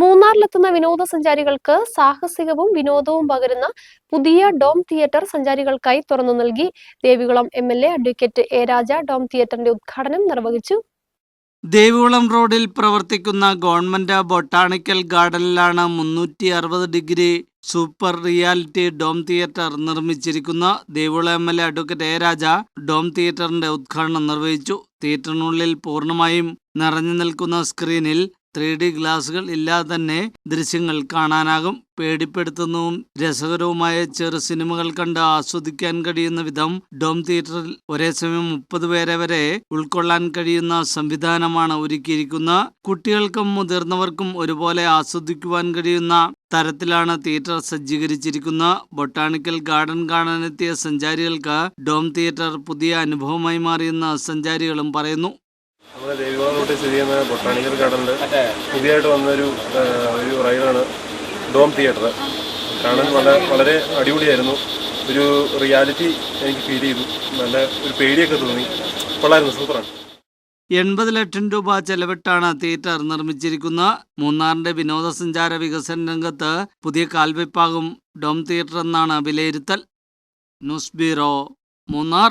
മൂന്നാറിലെത്തുന്ന വിനോദസഞ്ചാരികൾക്ക് സാഹസികവും വിനോദവും പകരുന്ന പുതിയ ഡോം തിയേറ്റർ സഞ്ചാരികൾക്കായി തുറന്നു നൽകി. Devikulam M L A advocate A Raja dome തിയേറ്ററിന്റെ ഉദ്ഘാടനം നിർവഹിച്ചു. ദേവികുളം റോഡിൽ പ്രവർത്തിക്കുന്ന ഗവൺമെന്റ് ബൊട്ടാണിക്കൽ ഗാർഡനിലാണ് മുന്നൂറ്റി അറുപത് degree super reality dome theatre നിർമ്മിച്ചിരിക്കുന്ന. Devikulam M L A advocate A Raja dome തിയേറ്ററിന്റെ ഉദ്ഘാടനം നിർവഹിച്ചു. തിയേറ്ററിനുള്ളിൽ പൂർണമായും നിറഞ്ഞു നിൽക്കുന്ന സ്ക്രീനിൽ ത്രീ ഡി ഗ്ലാസുകൾ ഇല്ലാതെ തന്നെ ദൃശ്യങ്ങൾ കാണാനാകും. പേടിപ്പെടുത്തുന്നതും രസകരവുമായ ചെറു സിനിമകൾ കണ്ട് ആസ്വദിക്കാൻ കഴിയുന്ന വിധം ഡോം തിയേറ്ററിൽ ഒരേ സമയം മുപ്പത് പേരെ വരെ ഉൾക്കൊള്ളാൻ കഴിയുന്ന സംവിധാനമാണ് ഒരുക്കിയിരിക്കുന്നത് കുട്ടികൾക്കും മുതിർന്നവർക്കും ഒരുപോലെ ആസ്വദിക്കുവാൻ കഴിയുന്ന തരത്തിലാണ് തിയേറ്റർ സജ്ജീകരിച്ചിരിക്കുന്നത് ബൊട്ടാണിക്കൽ ഗാർഡൻ കാണാനെത്തിയ സഞ്ചാരികൾക്ക് ഡോം തിയേറ്റർ പുതിയ അനുഭവമായി മാറിയെന്ന് സഞ്ചാരികളും പറയുന്നു. നമ്മുടെ ദേവികുളം റൂട്ടിൽ സ്ഥിതി ചെയ്യുന്ന ബൊട്ടാണിക്കൽ ഗാർഡനിൽ പുതിയതായിട്ട് വന്നൊരു ഒരു റൈഡാണ് ഡോം തിയേറ്റർ. കാണാൻ വളരെ വളരെ അടിപൊളിയായിരുന്നു. ഒരു റിയാലിറ്റി എനിക്ക് ഫീൽ ചെയ്തു. നല്ല ഒരു പേടിയൊക്കെ തോന്നി. കൊള്ളായിരുന്നു സൂപ്പറാണ്. എൺപത് ലക്ഷം രൂപ ചെലവിട്ടാണ് തിയേറ്റർ നിർമ്മിച്ചിരിക്കുന്നത് മൂന്നാറിന്റെ വിനോദസഞ്ചാര വികസന രംഗത്ത് പുതിയ കാൽവെപ്പാകും ഡോം തിയേറ്റർ എന്നാണ് വിലയിരുത്തൽ. News bureau Munnar.